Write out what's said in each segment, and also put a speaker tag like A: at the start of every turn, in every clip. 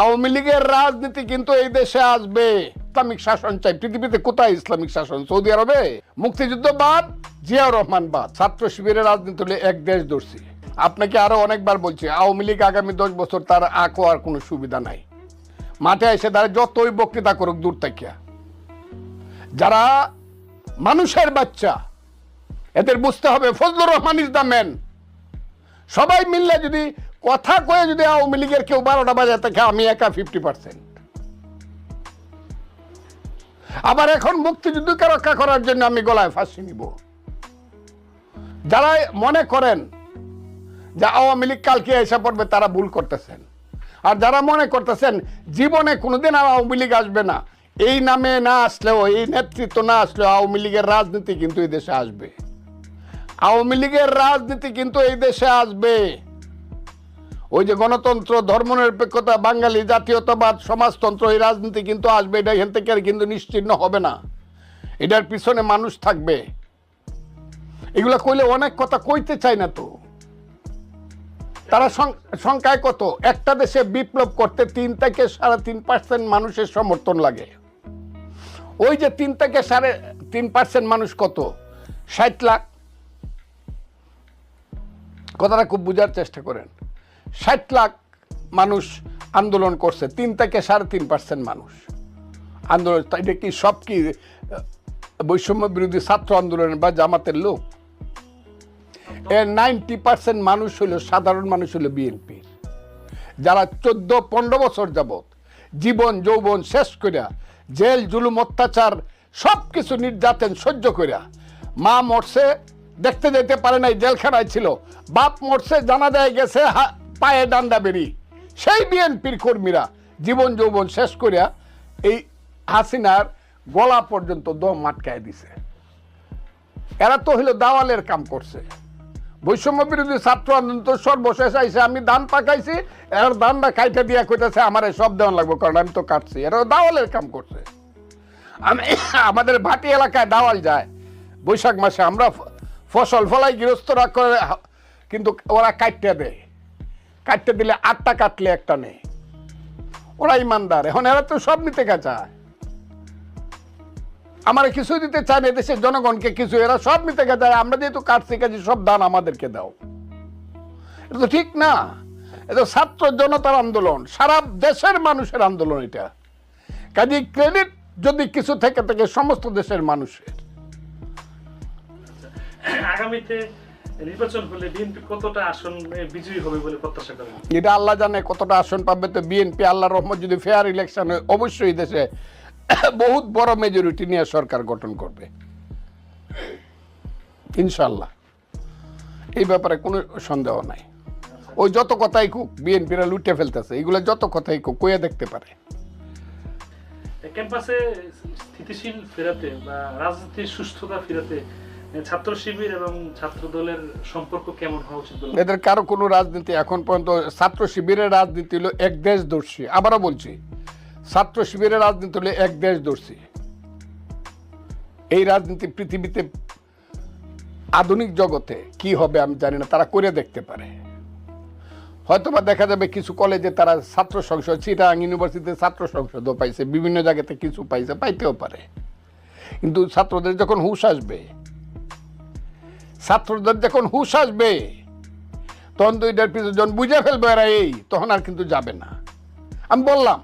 A: আওয়ামী লীগের রাজনীতি কিন্তু এই দেশে আসবে। ইসলামিক শাসন চাই। পৃথিবীতে কোথায় ইসলামিক শাসন? সৌদি আরবে? মুক্তিযুদ্ধ বাদ, জিয়াউর রহমান বাদ। ছাত্র শিবিরের রাজনীতি হলে এক দেশ দর্শী আপনাকে আরও অনেকবার বলছি, আওয়ামী লীগ আগামী দশ বছর তার আঁকো আর কোনো সুবিধা নাই। মাঠে এসে তারা যতই বক্তৃতা করুক দূর থাকিয়া যারা মানুষের বাচ্চা, এদের বুঝতে হবে Fazlur Rahman is the man. সবাই মিললে যদি কথা কয়ে যদি আওয়ামী লীগের কেউ বারোটা বাজায় থাকে আমি একা ফিফটি পার্সেন্ট আবার এখন মুক্তিযুদ্ধকে রক্ষা করার জন্য আমি গলায় ফাঁসি নিব। যারা মনে করেন যে আওয়ামী লীগ কালকে এসে পড়বে, তারা ভুল করতেছেন। আর যারা মনে করতেছেন, জীবনে কোনোদিন আর আওয়ামী লীগ আসবে না, এই নামে না আসলেও, এই নেতৃত্ব না আসলেও আওয়ামী লীগের রাজনীতি কিন্তু এই দেশে আসবে। আওয়ামী লীগের রাজনীতি কিন্তু এই দেশে আসবে। ওই যে গণতন্ত্র, ধর্মনিরপেক্ষতা, বাঙালি, জাতীয়তাবাদ, সমাজতন্ত্র, এই রাজনীতি কিন্তু আসবে, এটা এখান থেকে আর কিন্তু নিশ্চিহ্ন হবে না। এটার পিছনে মানুষ থাকবে। এগুলা কইলে অনেক কথা কইতে চায় না তো। তারা সংখ্যায় কত? একটা দেশে বিপ্লব করতে তিন থেকে সাড়ে তিন পার্সেন্ট মানুষের সমর্থন লাগে। ওই যে তিন থেকে সাড়ে তিন পার্সেন্ট মানুষ কত? ষাট লাখ। কথাটা খুব বোঝার চেষ্টা করেন। ষাট লাখ মানুষ আন্দোলন করছে, তিন থেকে সাড়ে তিন পার্সেন্ট মানুষ। আন্দোলন এটা কি সব কি বৈষম্য বিরোধী ছাত্র আন্দোলনের বা জামাতের লোক? এর নাইনটি পার্সেন্ট মানুষ হলো সাধারণ মানুষ হলো বিএনপির যারা চোদ্দ, পনেরো বছর যাবত জীবন, যৌবন শেষ করিয়া জেল, জুলুম, অত্যাচার সব কিছু নির্যাতন সহ্য করিয়া মা মরছে, দেখতে যেতে পারে নাই, জেলখানায় ছিল। বাপ মরছে, জানা যায় গেছে পায়ে ডান্ডা বেরি সেই বিএনপির কর্মীরা জীবন যৌবন শেষ করিয়া এই হাসিনার গলা পর্যন্ত দম আটকায় দিছে। এরা তো হইল দাওয়ালের কাম করছে। বৈষম্য বিরোধী ছাত্র আন্দোলন তো সর্বশেষ আইসে আমি ধান পাকাইছি, এর ধানটা খাইতে দিয়া কইতেছে, আমার সব দেওয়ান লাগবে, কারণ আমি তো কাটছি। এরা দাওয়ালের কাম করছে। আমি আমাদের ভাটি এলাকায় দাওয়াল যায়। বৈশাখ মাসে আমরা ফসল ফলাই গৃহস্থরা করে, কিন্তু ওরা কাটতে দেয়। কাটতে দিলে আটটা কাটলে একটা নেই। ওরা ইমানদার। এখন এরা তো সব নিতে চায় আমার কিছু দিতে চায় না দেশের জনগণকে কিছু এরা সব নিতে গেছে। আমরা যেহেতু কাটছি কাজে সব দান আমাদেরকে দাও। এটা তো ঠিক না। এটা ছাত্র জনতার আন্দোলন। সারা দেশের মানুষের আন্দোলন এটা। কাজে ক্রেডিট যদি কিছু থেকে থাকে, সমস্ত দেশের মানুষের।
B: আগামীতে নির্বাচন হলে বিএনপি কতটা আসন বিজয়ী হবে বলে প্রত্যাশা করেন?
A: এটা আল্লাহ জানে কতটা আসন পাবে তো বিএনপি আল্লাহ রহমত যদি ফেয়ার ইলেকশন হয় অবশ্যই দেশে বহুত বড় মেজরিটি নিয়ে সরকার গঠন করবে। ইনশাল্লাহ এই ব্যাপারে কোনো সন্দেহ নাই। ওই যত কথাই কুক বিএনপিরা লুটে ফেলতেছে এগুলো যত কথাই কুক কইয়া দেখতে পারে।
B: ক্যাম্পাসে স্থিতিশীল ফেরাতে বা রাজনীতির সুস্থতা ফেরাতে ছাত্র শিবির এবং ছাত্র দলের সম্পর্ক কেমন হওয়া উচিত
A: এদের কারও কোনো রাজনীতি এখন পর্যন্ত, ছাত্র শিবিরের রাজনীতি হলো এক দেশ দর্শী আবারও বলছি, ছাত্র শিবিরের রাজনীতি হলো এক দেশ দর্শী এই রাজনীতি পৃথিবীতে আধুনিক জগতে কি হবে আমি জানি না, তারা করে দেখতে পারে। হয়তোবা দেখা যাবে কিছু কলেজে তারা ছাত্র সংসদ চিটাং ইউনিভার্সিটিতে ছাত্র সংসদও পাইছে, বিভিন্ন জায়গাতে কিছু পাইছে, পাইতেও পারে। কিন্তু ছাত্রদের যখন হুঁশ আসবে ছাত্রদের যখন হুঁশ আসবে। তখন তো এটার পিছনে যখন বুঝে ফেলবে এরা এই, তখন আর কিন্তু যাবে না। আমি বললাম,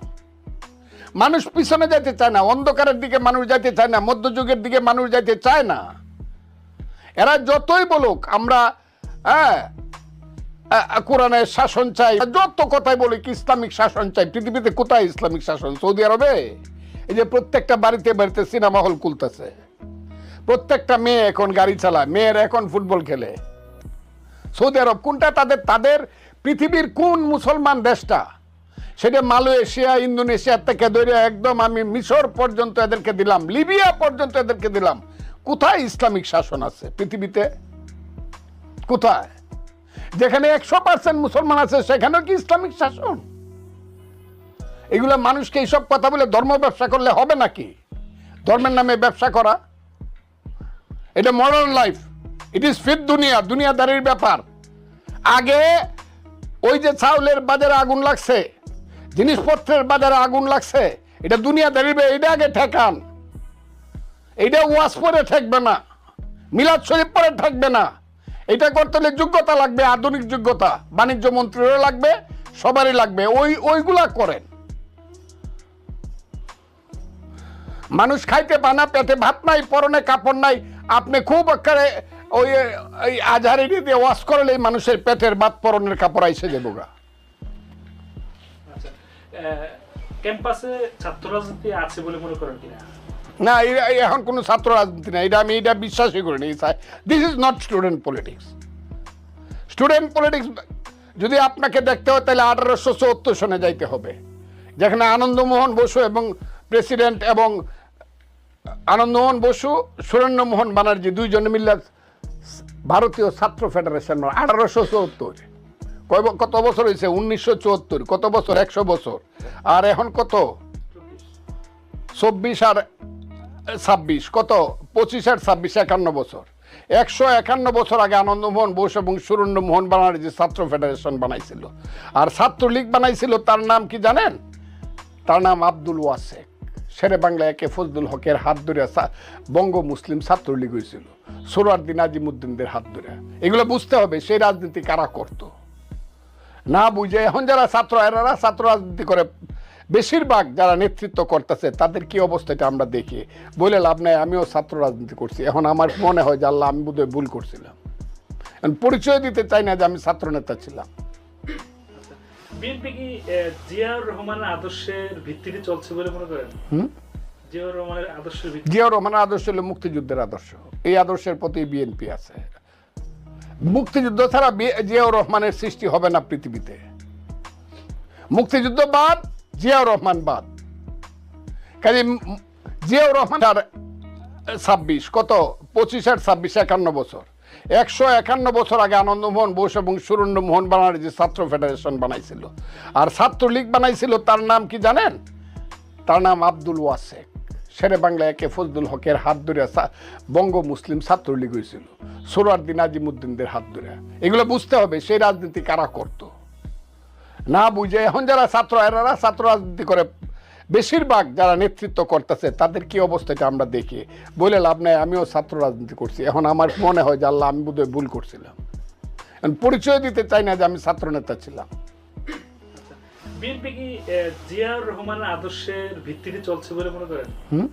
A: মানুষ পিছনে যাইতে চায় না, অন্ধকারের দিকে মানুষ যাইতে চায় না, মধ্যযুগের দিকে মানুষ যাইতে চায় না। এরা যতই বলুক, আমরা হ্যাঁ কোরআনের শাসন চাই যত কথাই বলি ইসলামিক শাসন চাই। পৃথিবীতে কোথায় ইসলামিক শাসন? সৌদি আরবে? এই যে প্রত্যেকটা বাড়িতে বাড়িতে সিনেমা হল খুলতেছে। প্রত্যেকটা মেয়ে এখন গাড়ি চালায়, মেয়েরা এখন ফুটবল খেলে। সৌদি আরব কোনটা? তাদের তাদের পৃথিবীর কোন মুসলমান দেশটা? সেটা মালয়েশিয়া, ইন্দোনেশিয়া থেকে ধরে একদম আমি মিশর পর্যন্ত এদেরকে দিলাম, লিবিয়া পর্যন্ত এদেরকে দিলাম। কোথায় ইসলামিক শাসন আছে পৃথিবীতে? কোথায়? যেখানে একশো পার্সেন্ট মুসলমান আছে, সেখানেও কি ইসলামিক শাসন? এগুলো মানুষকে এইসব কথা বলে ধর্ম ব্যবসা করলে হবে নাকি? ধর্মের নামে ব্যবসা করা? এটা modern life it is fit দুনিয়া, দুনিয়াদারির ব্যাপার। আগে ওই যে চাউলের বাজারে আগুন লাগছে, জিনিসপত্রের বাজারে আগুন লাগছে, এটা দুনিয়া দাঁড়িয়ে এটা আগে ঠেকান। এইটা ওয়াশ পরে ঠেকবে না, মিলাদ শরীফ পরে ঠেকবে না। এটা করতে হলে যোগ্যতা লাগবে, আধুনিক যোগ্যতা। বাণিজ্য মন্ত্রীরও লাগবে, সবারই লাগবে। ওই, ওইগুলা করেন। মানুষ খাইতে পানা পেটে ভাত নাই পরনে কাপড় নাই। আপনি খুব আকারে ওই ওই আজহারি দিয়ে ওয়াশ করলে মানুষের পেটের ভাত পরনের কাপড় আইসে যাব গা।
B: আচ্ছা ক্যাম্পাসে ছাত্র রাজনীতি আছে বলে মনে করেন কিনা?
A: না এখন কোনো ছাত্র রাজনীতি না এটা আমি এটা বিশ্বাসই করি this is not student politics student politics যদি আপনাকে দেখতে হয় তাহলে আঠারোশো চুয়াত্তর সনে যাইতে হবে। যেখানে আনন্দমোহন বসু এবং প্রেসিডেন্ট এবং আনন্দমোহন বসু, সুরেন্দ্রমোহন ব্যানার্জি দুইজনে মিলে ভারতীয় ছাত্র ফেডারেশন আঠারোশো চুয়াত্তর। কত বছর হয়েছে? উনিশশো চুয়াত্তর। কত বছর? একশো বছর। আর এখন কত? চব্বিশ আর ছাব্বিশ। কত? পঁচিশ আর ছাব্বিশ, একান্ন বছর। একশো একান্ন বছর আগে আনন্দমোহন বোস এবং সুরেন্দ্রমোহন ব্যানার্জি ছাত্র ফেডারেশন বানাইছিল। আর ছাত্রলীগ বানাইছিল, তার নাম কি জানেন? তার নাম আব্দুল ওয়াসেক। শেরে বাংলা একে ফজলুল হকের হাত ধরে বঙ্গ মুসলিম ছাত্রলীগ হয়েছিল। সোরারদিন আজিমুদ্দিনদের হাত ধরে। এগুলো বুঝতে হবে, সেই রাজনীতি কারা করতো। না বুঝে, এখন যারা ছাত্র, এরা ছাত্র রাজনীতি করে। বেশিরভাগ যারা নেতৃত্ব করতেছে, তাদের কি অবস্থা এটা আমরা দেখি। বলে লাভ নাই, আমিও ছাত্র রাজনীতি করছি। এখন আমার মনে হয় যে আল্লাহ, আমি বোধহয় ভুল করছিলাম। পরিচয় দিতে চাই না যে আমি ছাত্র নেতা ছিলাম।
B: বিএনপি কি জিয়াউর রহমানের আদর্শের ভিত্তিতে চলছে বলে মনে করেন? জিয়াউর রহমানের আদর্শের
A: জিয়াউর রহমানের আদর্শ হলো মুক্তিযুদ্ধের আদর্শ। এই আদর্শের প্রতি বিএনপি আছে। মুক্তিযুদ্ধ ছাড়া জিয়াউর রহমানের সৃষ্টি হবে না পৃথিবীতে। মুক্তিযুদ্ধ বাদ জিয়াউর রহমান বাদ। কাজে জিয়াউর রহমান আর ছাব্বিশ কত? পঁচিশ আর ছাব্বিশ একান্ন বছর। একশো একান্ন বছর আগে আনন্দমোহন বোস এবং সুরেন্দ্রমোহন ব্যানার্জি ছাত্র ফেডারেশন বানাইছিল। আর ছাত্রলীগ বানাইছিল, তার নাম কি জানেন? তার নাম আব্দুল ওয়াসেক। শেরে বাংলা একে ফজলুল হকের হাত ধরে বঙ্গ মুসলিম ছাত্রলীগ হয়েছিল সোরারদিন আজিমুদ্দিনদের হাত ধরে এগুলো বুঝতে হবে, সেই রাজনীতি কারা করতো। না বুঝে, এখন যারা ছাত্র, এরা ছাত্র রাজনীতি করে বেশিরভাগ যারা নেতৃত্ব করতেছে তাদের কি অবস্থা এটা আমরা দেখি। বলে লাভ নাই আমিও ছাত্র রাজনীতি করছি। এখন আমার মনে হয় যে আল্লাহ আমি বোধহয় ভুল করছিলাম। পরিচয় দিতে চাই না যে আমি ছাত্র নেতা ছিলাম।
B: বিএনপি কি জিয়াউর রহমানের আদর্শের ভিত্তিতে চলছে বলে মনে করেন?
A: হুম?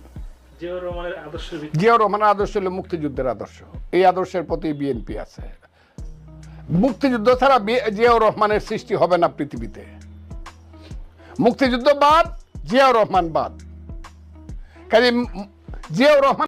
B: জিয়াউর রহমানের আদর্শের
A: জিয়াউর রহমানের আদর্শ হলো মুক্তিযুদ্ধের আদর্শ। এই আদর্শের প্রতি বিএনপি আছে। মুক্তিযুদ্ধ ছাড়া জিয়াউর রহমানের সৃষ্টি হবে না পৃথিবীতে। মুক্তিযুদ্ধ বাদ জিয়াউর রহমান বাদ। কাজে জিয়াউর রহমান